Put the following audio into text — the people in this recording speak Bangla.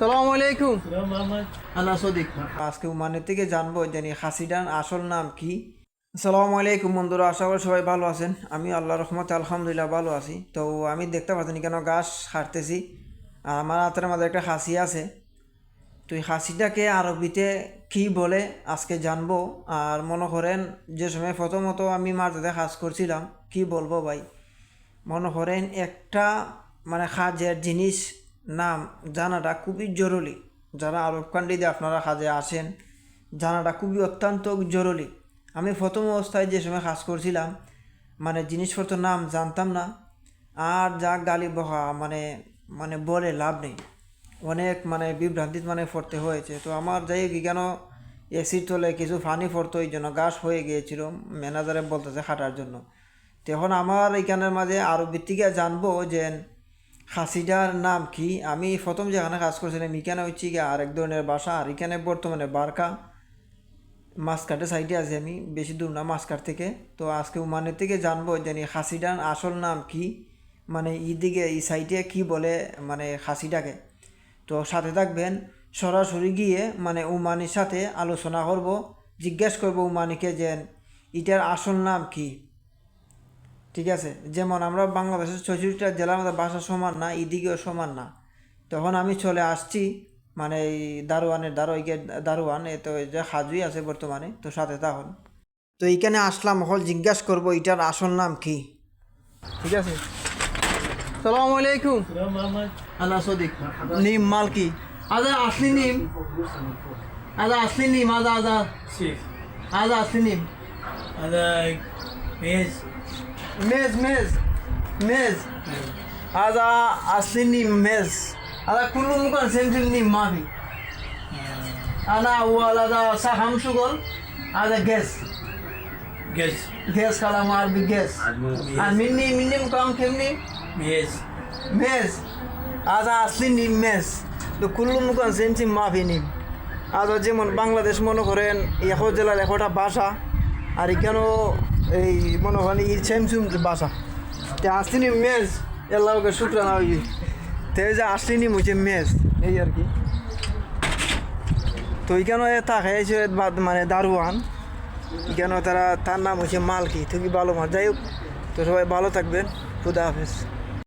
সালামু আলাইকুম। আল্লাহ সদিক। আজকে উমানের থেকে জানব জানি খাসিডান আসল নাম কি। সালামু আলাইকুম বন্ধুরা আশা করি সবাই ভালো আছেন। আমি আল্লাহ রহমতে আলহামদুলিল্লাহ ভালো আছি। তো আমি দেখতে পাচ্ছি কেন গাছ হাঁটতেছি। আর আমার হাতের মাঝে একটা হাসি আছে। তো এই খাসিটাকে আরবিতে কি বলে আজকে জানব। আর মনে করেন যে সময় প্রথমত আমি মাঝে কাজ করছিলাম কি বলব ভাই? মনে করেন একটা মানে কাজের জিনিস নাম জানাটা খুবই জরুরি। যারা আরব কান্ট্রিতে আপনারা কাজে আসেন, জানাটা খুবই অত্যন্ত জরুরি। আমি প্রথম অবস্থায় যে সময় কাজ করছিলাম মানে জিনিসপত্র নাম জানতাম না, আর যা গালি বহা মানে মানে বলে লাভ নেই। অনেক মানে বিভ্রান্তিত মানে পড়তে হয়েছে। তো আমার যাই কেন এসির তলে কিছু ফানি পড়তো, এই জন্য গাছ হয়ে গিয়েছিল ম্যানেজারে বলতেছে খাটার জন্য। তখন আমার এখানের মাঝে আরও ভিত্তিকে জানব যে খাসিটার নাম কি? আমি প্রথম যেখানে কাজ করছিলাম, এখানে হচ্ছে গিয়ে আরেক ধরনের বাসা, আর এখানে বর্তমানে বারকা মাছকাটের সাইডে আছি আমি, বেশি দূর না মাছকাট থেকে। তো আজকে উমানের থেকে জানব যে খাসিটার আসল নাম কি মানে দিকে, এই সাইডে কি বলে মানে খাসিটাকে তো সাথে থাকবেন, সরাসরি গিয়ে মানে উমানির সাথে আলোচনা করব, জিজ্ঞেস করব উমানিকে যে এটার আসল নাম কি। ঠিক আছে? যেমন আমরা বাংলাদেশের ছষট্টিটা জেলার মধ্যে বাসা সমান না এদিকেও সমান না। তখন আমি চলে আসছি মানে এই দারোয়ানের দারোয়াইকে দারোয়ান এ তো যে হাজুই আছে বর্তমানে তো সাথে তখন। তো এইখানে আসলাম হল জিজ্ঞাসা করব এটার আসল নাম কি? ঠিক আছে? সালাম আলাইকুম। আল্লাহ সদিক। নিম মাল কি? আজা আসলি নিম। আজা আসলি নিম আদা আজা। আদা আসলি নিম। মেজ মেজ মেজ هذا أصلي نيم ميز هذا كله ممكن سنتين نيم ما في أنا أول هذا سهم شغل هذا جس جز جس كلام عربي جس مني مني مكان كم نيم ميز ميز هذا أصلي نيم ميز তো কুল্লু মুখান সেন্সিম মাফি নিম আজ যেমন বাংলাদেশ মনে করেন একো জেলার একটা ভাষা আর এখানেও এই মনে হয় এই সেমসুম বাসা। তে আসলিনি মেজ এল্লাহকে শুক্রানা হইবি তে যে আসলিনি মুছে মেজ, এই আর কি। তো এখানে থাকে এসে বাদ- মানে দারুয়ান। এখানে তারা, তার নাম হচ্ছে মালকি, তুমি ভালো মার যাই হোক, তো সবাই ভালো থাকবেন, খুদা হাফেজ।